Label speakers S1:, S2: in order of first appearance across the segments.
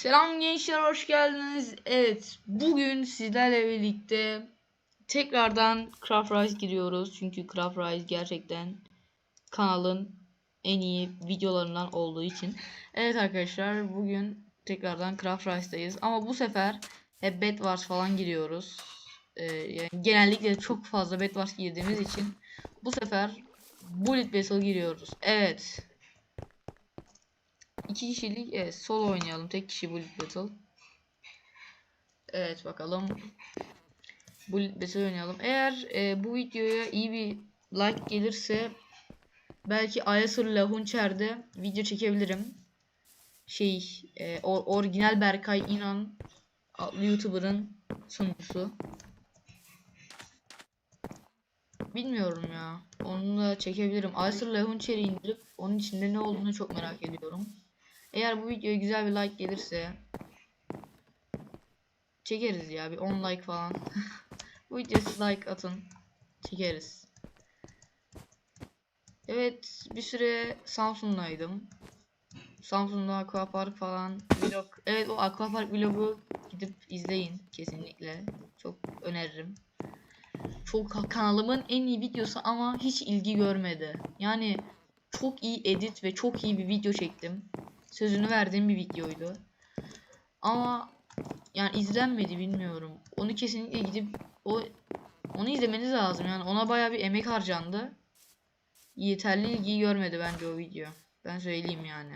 S1: Selam gençler hoş geldiniz. Evet bugün sizlerle birlikte tekrardan Craft Rise giriyoruz. Çünkü Craft Rise gerçekten kanalın en iyi videolarından olduğu için. Evet arkadaşlar bugün tekrardan Craft Rise'dayız. Ama bu sefer hep Bed Wars falan giriyoruz. Ee, yani genellikle çok fazla Bed Wars girdiğimiz için bu sefer Bullet Battle giriyoruz. Evet. İki kişilik evet solo oynayalım. Tek kişi Bullet Battle. Evet bakalım. Bullet Battle oynayalım. Eğer e, bu videoya iyi bir like gelirse belki Ayasur Lahunçer'de video çekebilirim. Şey e, or, orijinal Berkay İnan adlı YouTuber'ın sunucusu. Bilmiyorum ya. Onu da çekebilirim. Ayasur Lahunçer'i indirip onun içinde ne olduğunu çok merak ediyorum. Eğer bu videoya güzel bir like gelirse çekeriz ya bir 10 like falan. bu videoya like atın. Çekeriz. Evet bir süre Samsun'daydım. Samsun'da aquapark falan vlog. Evet o aquapark vlogu gidip izleyin kesinlikle. Çok öneririm. Çok kanalımın en iyi videosu ama hiç ilgi görmedi. Yani çok iyi edit ve çok iyi bir video çektim sözünü verdiğim bir videoydu. Ama yani izlenmedi bilmiyorum. Onu kesinlikle gidip o onu izlemeniz lazım. Yani ona baya bir emek harcandı. Yeterli ilgiyi görmedi bence o video. Ben söyleyeyim yani.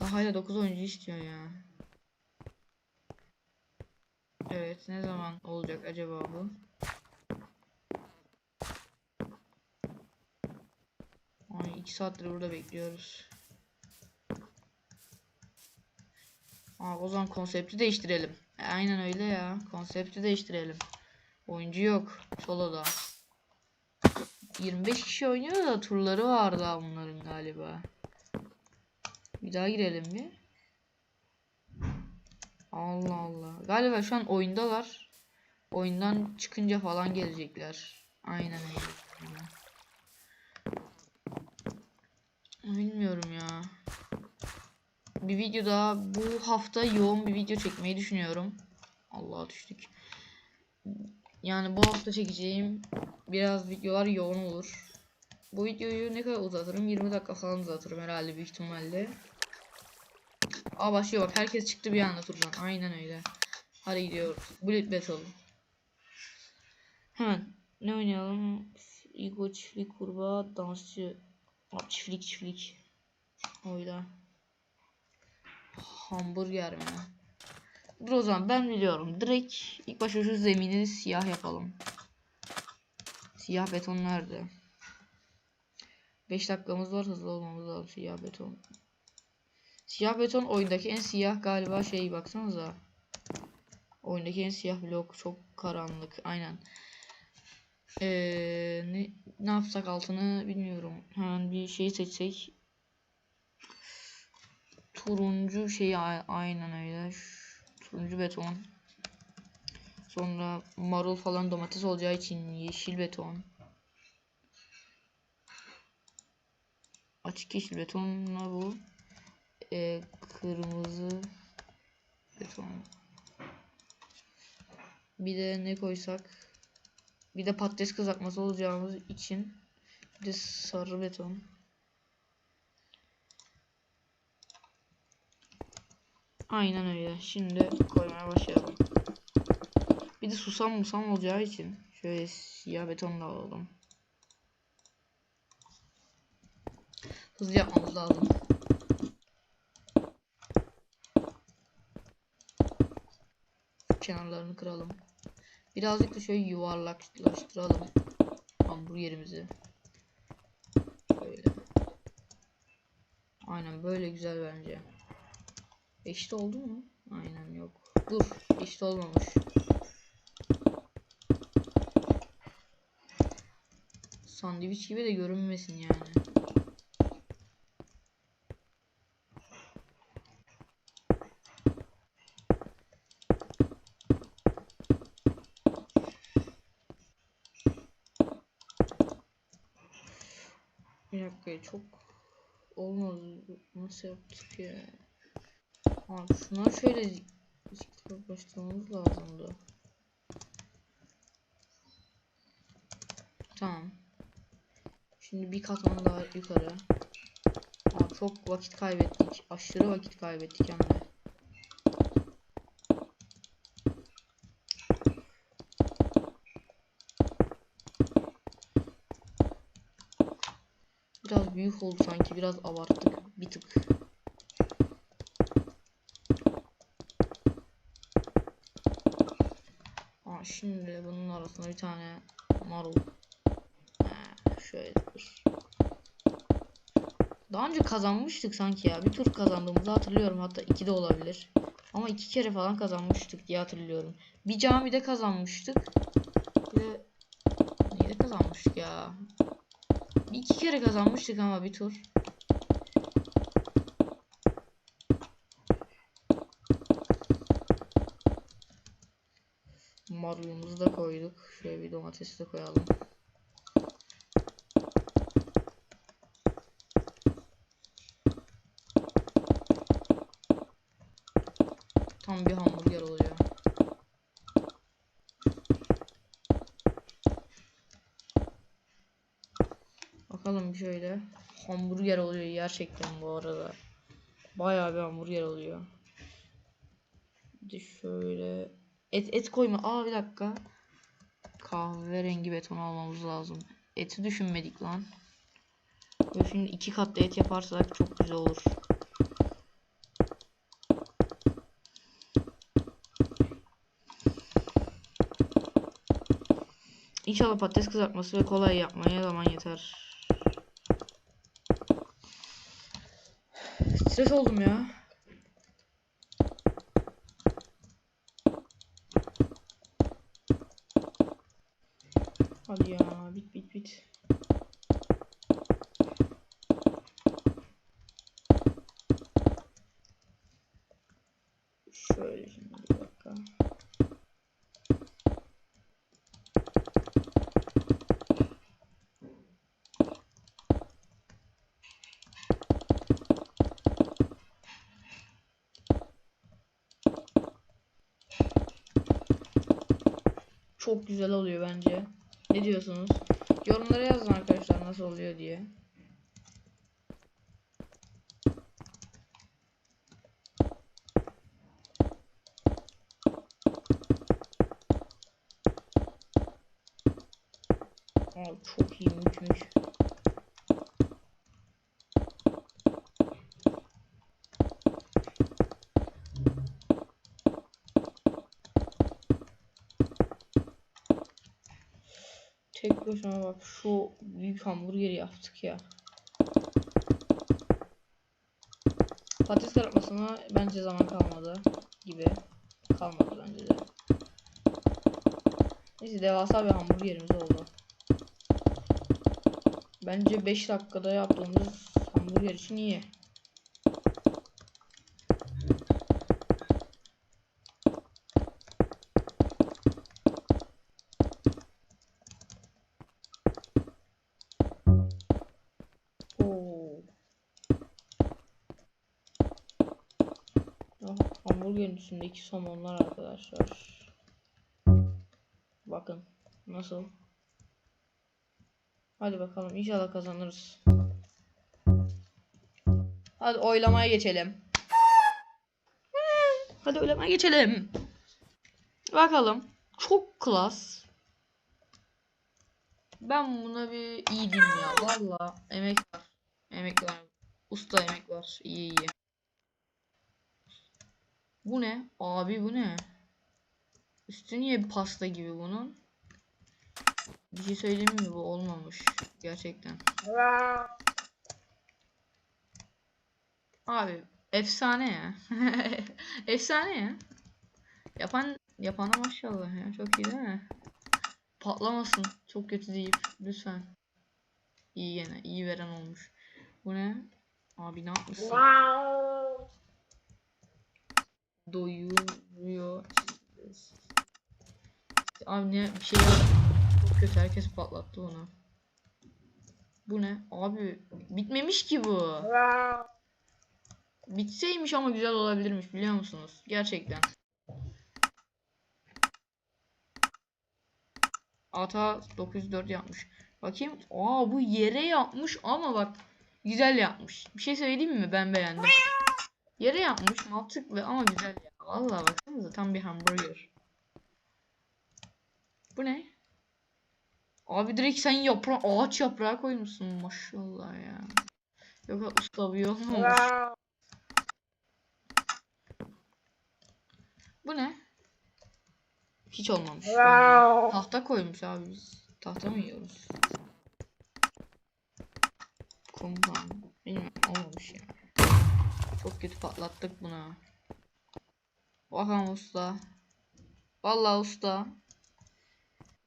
S1: Daha hala 9 oyuncu istiyor ya. Evet ne zaman olacak acaba bu? 2 saattir burada bekliyoruz. Aa, o zaman konsepti değiştirelim. E, aynen öyle ya. Konsepti değiştirelim. Oyuncu yok. Solo'da. 25 kişi oynuyor da turları var daha bunların galiba. Bir daha girelim bir. Allah Allah. Galiba şu an oyundalar. Oyundan çıkınca falan gelecekler. Aynen öyle. Bilmiyorum ya. Bir video daha bu hafta yoğun bir video çekmeyi düşünüyorum. Allah'a düştük. Yani bu hafta çekeceğim biraz videolar yoğun olur. Bu videoyu ne kadar uzatırım? 20 dakika falan uzatırım herhalde büyük ihtimalle. Aa başlıyor bak herkes çıktı bir anda turdan. Aynen öyle. Hadi gidiyoruz. Bullet Battle. Hemen ne oynayalım? İlk çiftlik kurbağa dansçı. Aa, çiftlik çiftlik. Oyla. Hamburger mi? Dur o zaman ben biliyorum. Direkt ilk başta şu zemini siyah yapalım. Siyah beton nerede? 5 dakikamız var hızlı olmamız lazım siyah beton. Siyah beton oyundaki en siyah galiba şey baksanıza. Oyundaki en siyah blok çok karanlık aynen. Ee, ne, ne yapsak altını bilmiyorum. Hemen bir şey seçsek. Turuncu şey aynen öyle. Turuncu beton. Sonra marul falan domates olacağı için yeşil beton. Açık yeşil betonla bu. Ee, kırmızı beton. Bir de ne koysak? Bir de patates kızartması olacağımız için bir de sarı beton. Aynen öyle. Şimdi koymaya başlayalım. Bir de susam musam olacağı için şöyle siyah beton da alalım. Hızlı yapmamız lazım. Kenarlarını kıralım. Birazcık da şöyle yuvarlaklaştıralım hamburgerimizi. Böyle. Aynen böyle güzel bence. Eşit oldu mu? Aynen yok. Dur eşit olmamış. Sandviç gibi de görünmesin yani. Bir dakika çok olmadı. Nasıl yaptık ya? Abi şuna şöyle başlamamız lazımdı. Tamam. Şimdi bir katman daha yukarı. Abi çok vakit kaybettik. Aşırı vakit kaybettik hem de. Biraz büyük oldu sanki. Biraz abarttık. Bir tık. Aa, şimdi bunun arasına bir tane marul. Ha, şöyle dur. Daha önce kazanmıştık sanki ya. Bir tur kazandığımızı hatırlıyorum. Hatta iki de olabilir. Ama iki kere falan kazanmıştık diye hatırlıyorum. Bir camide kazanmıştık. Bir de neyde kazanmıştık ya? İki kere kazanmıştık ama bir tur. Marulumuzu da koyduk. Şöyle bir domates de koyalım. Tam bir hamburger oluyor. Bakalım bir şöyle. Hamburger oluyor gerçekten bu arada. Bayağı bir hamburger oluyor. Bir de şöyle et et koyma. Aa bir dakika. Kahverengi beton almamız lazım. Eti düşünmedik lan. Böyle şimdi iki katlı et yaparsak çok güzel olur. İnşallah patates kızartması ve kolay yapmaya zaman yeter. Stres oldum ya. Hadi ya bit bit bit. Şöyle şimdi bir dakika. Çok güzel oluyor bence. Ne diyorsunuz? Yorumlara yazın arkadaşlar nasıl oluyor diye. Çok iyi mükmüş. Başına bak şu büyük hamburgeri yaptık ya. Patates kızartmasına bence zaman kalmadı gibi. Kalmadı bence de. Neyse devasa bir hamburgerimiz oldu. Bence 5 dakikada yaptığımız hamburger için iyi. Üstündeki somonlar arkadaşlar. Bakın nasıl. Hadi bakalım inşallah kazanırız. Hadi oylamaya geçelim. Hadi oylamaya geçelim. Bakalım. Çok klas. Ben buna bir iyi diyeyim ya. Valla emek var. Emek var. Usta emek var. İyi iyi. Bu ne? Abi bu ne? Üstü niye pasta gibi bunun? Bir şey söyleyeyim mi bu olmamış gerçekten. Abi efsane ya. efsane ya. Yapan yapana maşallah ya çok iyi değil mi? Patlamasın. Çok kötü değil lütfen. İyi gene iyi veren olmuş. Bu ne? Abi ne yapmışsın? Doyuruyor. Abi ne bir şey var. Çok kötü herkes patlattı onu. Bu ne? Abi bitmemiş ki bu. Bitseymiş ama güzel olabilirmiş biliyor musunuz? Gerçekten. Ata 904 yapmış. Bakayım. Aa bu yere yapmış ama bak güzel yapmış. Bir şey söyleyeyim mi? Ben beğendim. Yere yapmış mantıklı ama güzel ya. Vallahi baksanıza tam bir hamburger. Bu ne? Abi direkt sen yaprağı ağaç yaprağı koymuşsun maşallah ya. Yok usta bu olmamış. Bu ne? Hiç olmamış. Tahta koymuş abi biz. Tahta mı yiyoruz? Kumdan. Bilmiyorum olmamış ya. Çok kötü patlattık bunu. Bakalım usta. Vallahi usta.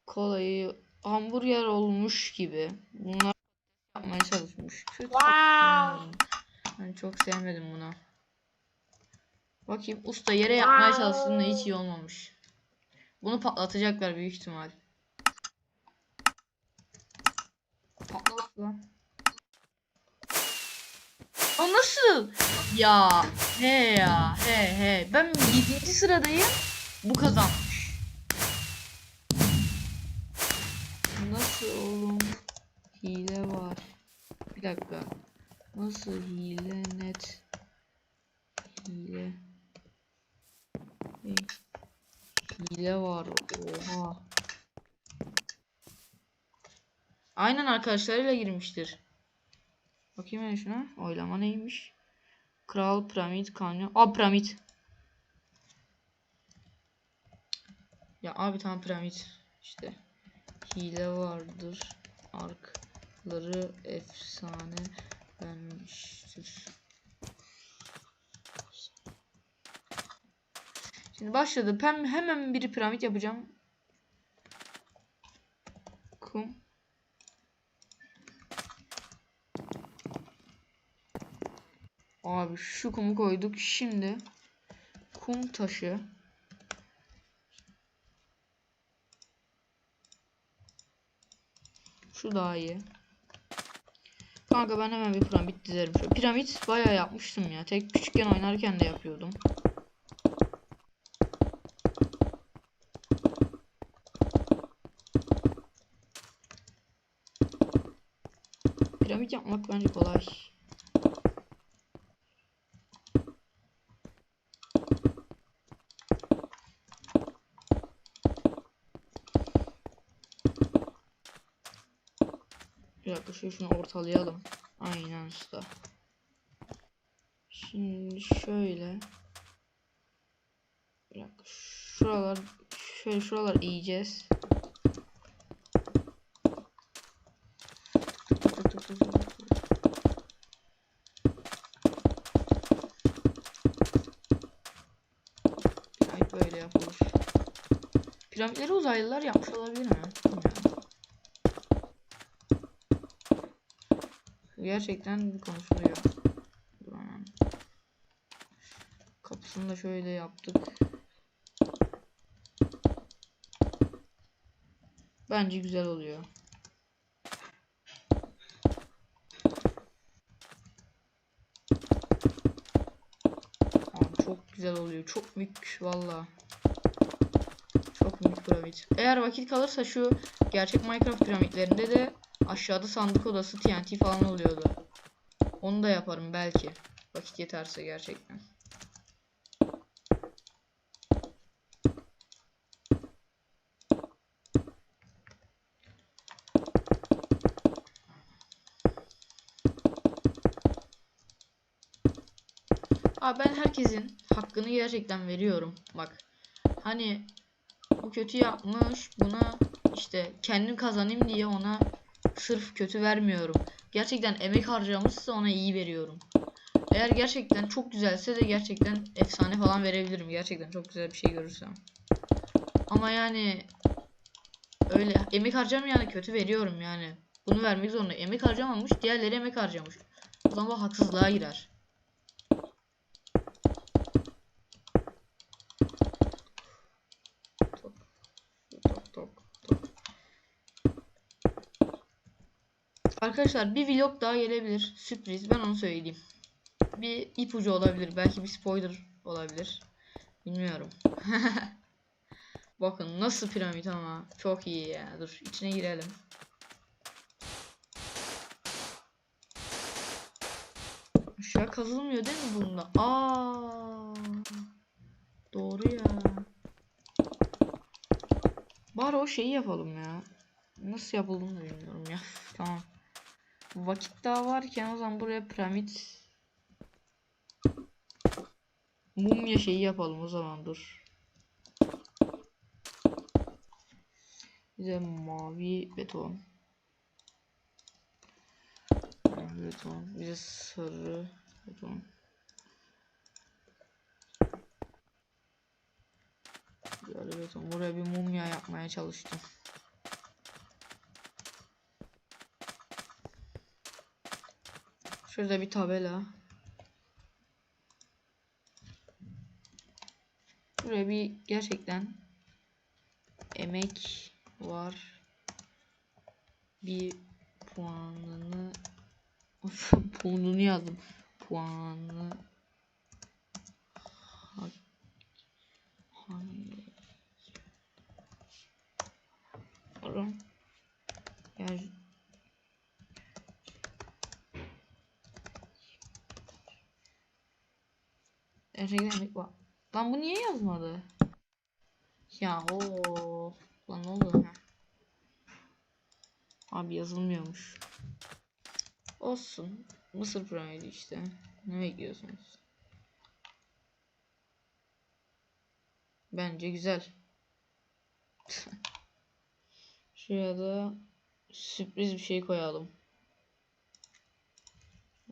S1: Kolayı hamburger olmuş gibi. Bunlar yapmaya çalışmış. Kötü patladı. Ben çok sevmedim bunu. Bakayım usta yere yapmaya çalıştığında hiç iyi olmamış. Bunu patlatacaklar büyük ihtimal. Patlat lan. Aa nasıl? Ya he ya he he. Ben 7. sıradayım. Bu kazanmış. Nasıl oğlum? Hile var. Bir dakika. Nasıl hile net? Hile. Hile var. Oha. Aynen arkadaşlarıyla girmiştir. Bakayım ben şuna. Oylama neymiş? Kral piramit kanyon. Aa piramit. Ya abi tam piramit. İşte. Hile vardır. Arkları efsane vermiştir. Şimdi başladı. Hem hemen bir piramit yapacağım. Kum. Abi şu kumu koyduk. Şimdi kum taşı. Şu daha iyi. Kanka ben hemen bir piramit dizerim. Şöyle piramit bayağı yapmıştım ya. Tek küçükken oynarken de yapıyordum. Piramit yapmak bence kolay. Şu şunu ortalayalım. Aynen usta. Şimdi şöyle. Bir dakika şuralar şöyle şuralar yiyeceğiz. Piramitleri uzaylılar yapmış olabilir mi? Bilmiyorum. Gerçekten konuşuluyor. Dur hemen. Kapısını da şöyle yaptık. Bence güzel oluyor. Çok güzel oluyor. Çok büyük valla. Çok büyük piramit. Eğer vakit kalırsa şu gerçek Minecraft piramitlerinde de aşağıda sandık odası TNT falan oluyordu. Onu da yaparım belki. Vakit yeterse gerçekten. Abi ben herkesin hakkını gerçekten veriyorum. Bak. Hani bu kötü yapmış. Buna işte kendim kazanayım diye ona sırf kötü vermiyorum. Gerçekten emek harcamışsa ona iyi veriyorum. Eğer gerçekten çok güzelse de gerçekten efsane falan verebilirim. Gerçekten çok güzel bir şey görürsem. Ama yani öyle emek harcamayana kötü veriyorum yani. Bunu vermek zorunda. Emek harcamamış, diğerleri emek harcamış. O zaman bu haksızlığa girer. Arkadaşlar bir vlog daha gelebilir. Sürpriz ben onu söyleyeyim. bir ipucu olabilir. Belki bir spoiler olabilir. Bilmiyorum. Bakın nasıl piramit ama. Çok iyi ya. Dur içine girelim. Aşağı kazılmıyor değil mi bunda? Aa. Doğru ya. Bari o şeyi yapalım ya. Nasıl yapıldığını da bilmiyorum ya. tamam. Vakit daha varken o zaman buraya piramit mumya şeyi yapalım o zaman dur. Bize mavi beton. Mavi beton. Bize sarı beton. Böyle beton. Buraya bir mumya yapmaya çalıştım. Şurada bir tabela. Buraya bir gerçekten emek var. Bir puanını puanını yazdım. Puanı hak. Gerçekten emek var. Lan bu niye yazmadı? Ya o lan ne oldu? Heh. Abi yazılmıyormuş. Olsun. Mısır piramidi işte. Ne bekliyorsunuz? Bence güzel. Şuraya da sürpriz bir şey koyalım.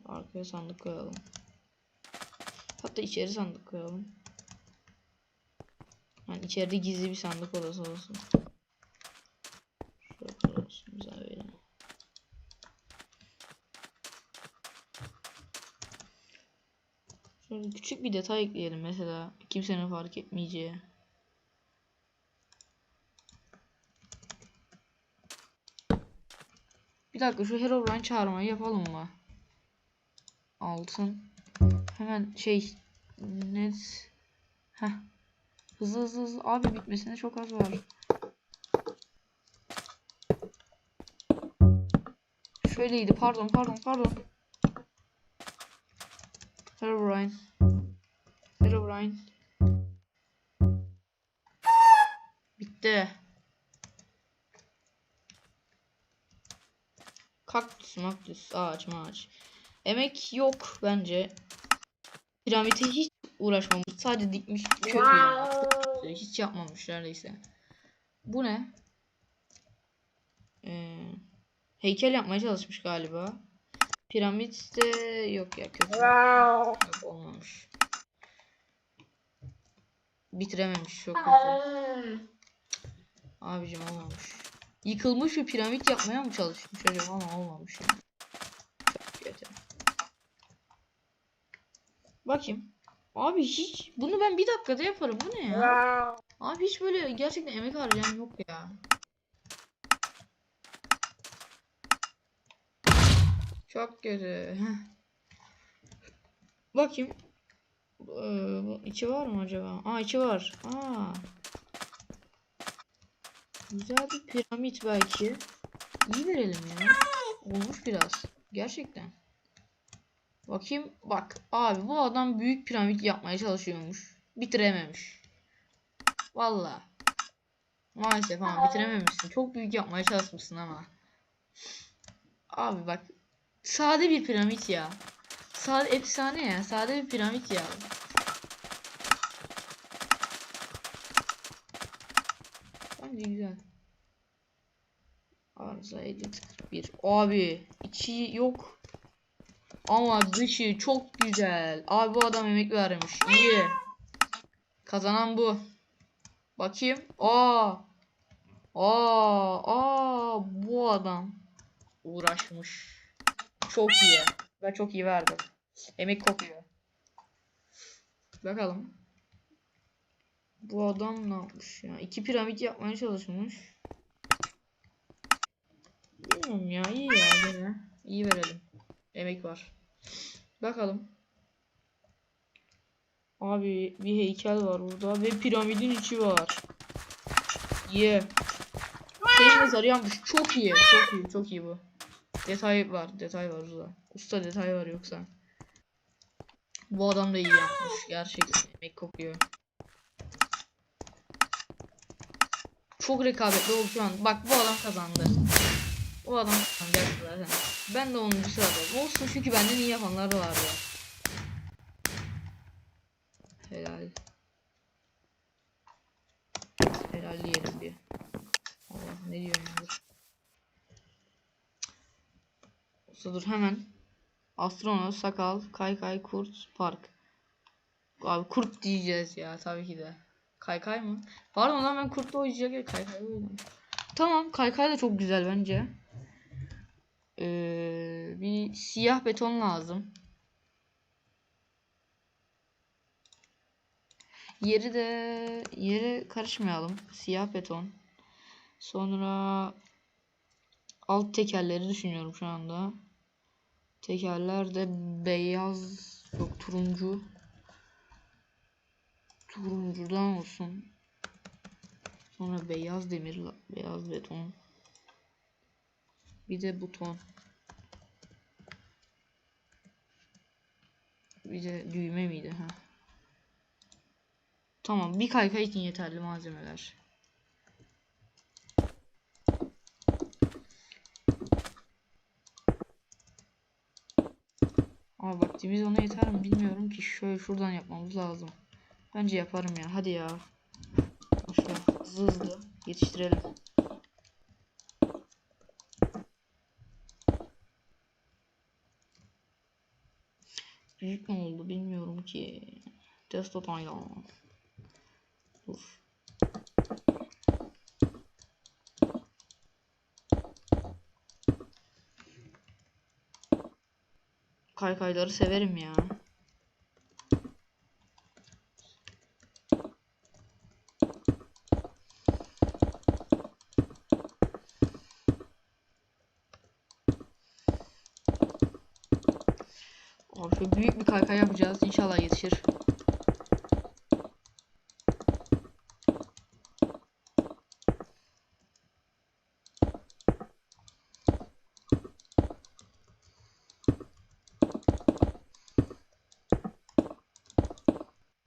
S1: Arkaya sandık koyalım. Hatta içeri sandık koyalım. Yani içeride gizli bir sandık odası olsun. Şöyle olsun güzel böyle. Şöyle küçük bir detay ekleyelim mesela. Kimsenin fark etmeyeceği. Bir dakika şu Herobrine çağırmayı yapalım mı? Altın. Hemen şey net. Heh. Hızlı hızlı hızlı. Abi bitmesine çok az var. Şöyleydi. Pardon pardon pardon. Herobrine. Herobrine. Bitti. Kaktüs maktüs ağaç ağaç. Emek yok bence. Piramite hiç uğraşmamış. Sadece dikmiş. Ya. Çok kötü. Hiç yapmamış neredeyse. Bu ne? Ee, heykel yapmaya çalışmış galiba. Piramit de yok ya kötü. Yok olmamış. Bitirememiş çok kötü. Abicim olmamış. Yıkılmış bir piramit yapmaya mı çalışmış acaba ama olmamış yani. Çok kötü. Bakayım. Abi hiç bunu ben bir dakikada yaparım. Bu ne ya? Abi hiç böyle gerçekten emek harcayan yok ya. Çok kötü. Bakayım. Ee, bu içi var mı acaba? Aa içi var. Aa. Güzel bir piramit belki. İyi verelim ya. Olmuş biraz. Gerçekten. Bakayım. Bak. Abi bu adam büyük piramit yapmaya çalışıyormuş. Bitirememiş. Valla. Maalesef ama bitirememişsin. Çok büyük yapmaya çalışmışsın ama. Abi bak. Sade bir piramit ya. Sade efsane ya. Sade bir piramit ya. Bence güzel. Arıza edit 41. Abi içi yok. Ama dışı çok güzel. Abi bu adam emek vermiş. İyi. Kazanan bu. Bakayım. Aa. Aa, aa bu adam uğraşmış. Çok iyi. Ve çok iyi verdi. Emek kokuyor. Bakalım. Bu adam ne yapmış ya? İki piramit yapmaya çalışmış. Bilmiyorum ya. iyi ya gene. İyi verelim. Emek var. Bakalım. Abi bir heykel var burada ve piramidin içi var. Ye. Mezarı yanmış. Çok iyi. Çok iyi. Çok iyi bu. Detay var. Detay var burada. Usta detay var yoksa. Bu adam da iyi yapmış. Gerçekten emek kokuyor. Çok rekabetli oldu şu an. Bak bu adam kazandı. Bu adam kazandı zaten. Ben de 10. sırada. Olsun çünkü benden iyi yapanlar da vardı. Helal. Helal diyelim bir. Allah ne diyor ya dur. Olsa dur hemen. Astronot, sakal, kaykay, kurt, park. Abi kurt diyeceğiz ya tabii ki de. Kaykay mı? Pardon lan ben kurtla oynayacak ya kaykay oynadım. Tamam kaykay da çok güzel bence. Ee, bir siyah beton lazım. Yeri de yere karışmayalım. Siyah beton. Sonra alt tekerleri düşünüyorum şu anda. Tekerler de beyaz yok turuncu. Turuncudan olsun. Sonra beyaz demir, beyaz beton. Bir de buton. Bir de düğme miydi ha? Tamam bir kaykay için yeterli malzemeler. Ama vaktimiz ona yeter mi bilmiyorum ki. Şöyle şuradan yapmamız lazım. Bence yaparım ya. Hadi ya. Hızlı hızlı yetiştirelim. Büyük mü oldu bilmiyorum ki. Test aynen. Dur. Kaykayları severim ya. Abi kaykay yapacağız. İnşallah yetişir.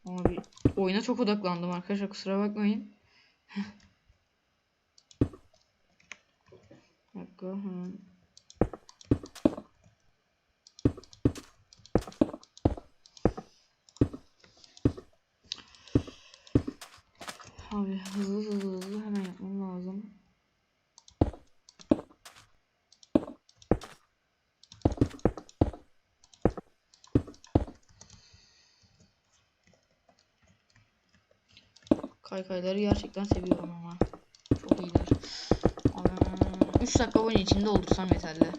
S1: Abi oyuna çok odaklandım arkadaşlar kusura bakmayın. Bir dakika hemen. Abi hızlı hızlı hızlı hemen yapmam lazım. Kaykayları gerçekten seviyorum ama. Çok iyiler. 3 dakika boyunca içinde oldursam yeterli.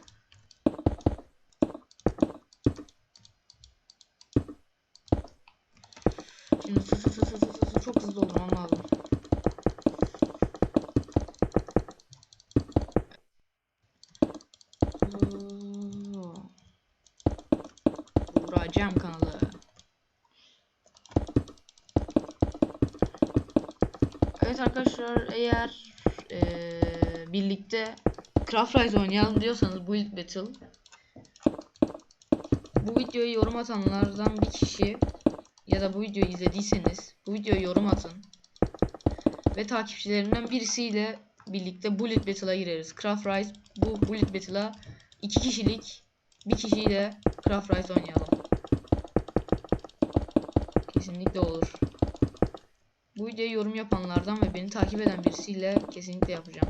S1: Şimdi çok hızlı doldurmam lazım. Evet arkadaşlar eğer eee, birlikte Craft Rise oynayalım diyorsanız Build Battle bu videoyu yorum atanlardan bir kişi ya da bu videoyu izlediyseniz bu videoya yorum atın ve takipçilerimden birisiyle birlikte Bullet Battle'a gireriz. Craft Rise bu Bullet Battle'a iki kişilik bir kişiyle Craft Rise oynayalım. Kesinlikle olur. Bu videoya yorum yapanlardan ve beni takip eden birisiyle kesinlikle yapacağım.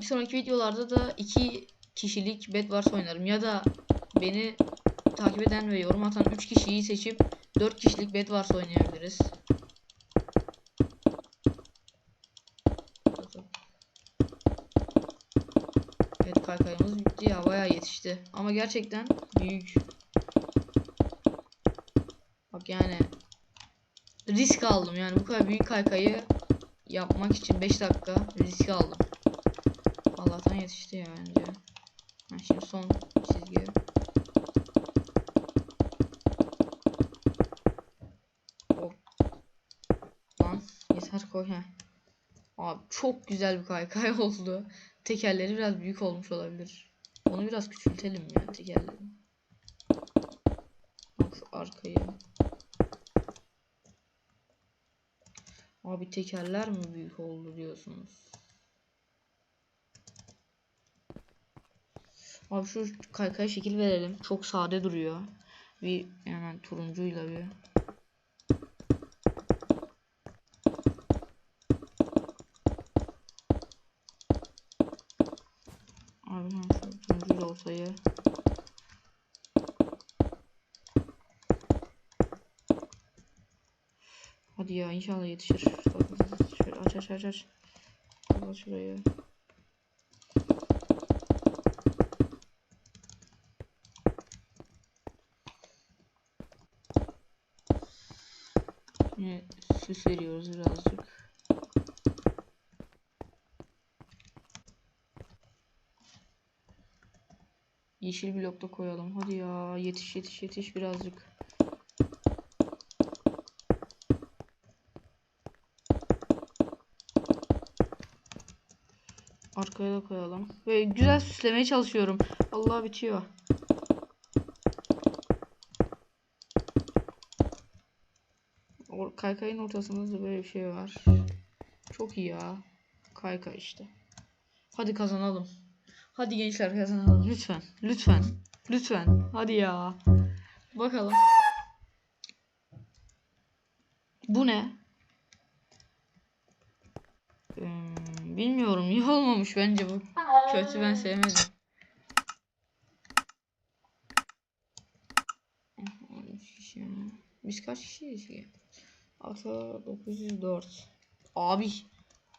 S1: Bir sonraki videolarda da iki kişilik Bedwars oynarım ya da beni takip eden ve yorum atan 3 kişiyi seçip 4 kişilik Bedwars oynayabiliriz. Evet kaykayımız bitti ya bayağı yetişti. Ama gerçekten büyük. Yani risk aldım yani bu kadar büyük kaykayı yapmak için 5 dakika risk aldım. Allah'tan yetişti ya bence. Ha, Şimdi son çizgi. Hop. Lan yeter koy he. Abi çok güzel bir kaykay oldu. Tekerleri biraz büyük olmuş olabilir. Onu biraz küçültelim ya tekerleri. Bak şu arkayı. Abi tekerler mi büyük oldu diyorsunuz? Abi şu kaykaya şekil verelim. Çok sade duruyor. Bir hemen turuncuyla bir. Abi hemen şu turuncuyla olsayı. Hadi ya inşallah yetişir. Şöyle aç aç aç aç. Kapat şurayı. Yine süs veriyoruz birazcık. Yeşil blokta koyalım. Hadi ya yetiş yetiş yetiş birazcık. Arkaya da koyalım. Ve güzel süslemeye çalışıyorum. Allah bitiyor. O kaykayın ortasında da böyle bir şey var. Çok iyi ya. Kaykay işte. Hadi kazanalım. Hadi gençler kazanalım lütfen. Lütfen. Lütfen. Hadi ya. Bakalım. Bu ne? İyi olmamış bence bu. Kötü ben sevmedim. Biz kaç kişiyiz ki? Asa 904. Abi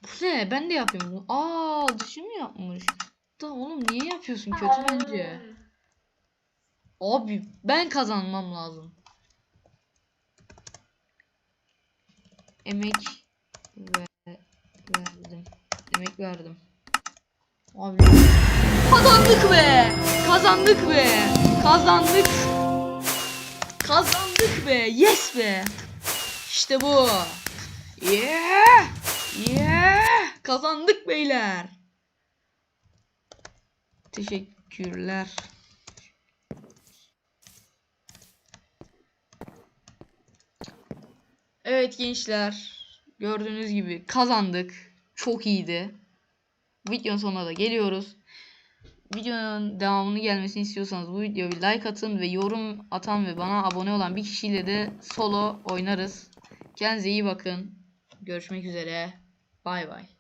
S1: bu ne? Ben de yapayım bunu. Aa dışı mı yapmış? Da oğlum niye yapıyorsun? Kötü bence. Abi ben kazanmam lazım. Emek ve verdim. Emek verdim. Abi kazandık be! Kazandık be! Kazandık! Kazandık be! Yes be! İşte bu. Yeah! Yeah! Kazandık beyler. Teşekkürler. Evet gençler. Gördüğünüz gibi kazandık. Çok iyiydi. Videonun sonuna da geliyoruz. Videonun devamını gelmesini istiyorsanız bu videoya bir like atın ve yorum atan ve bana abone olan bir kişiyle de solo oynarız. Kendinize iyi bakın. Görüşmek üzere. Bay bay.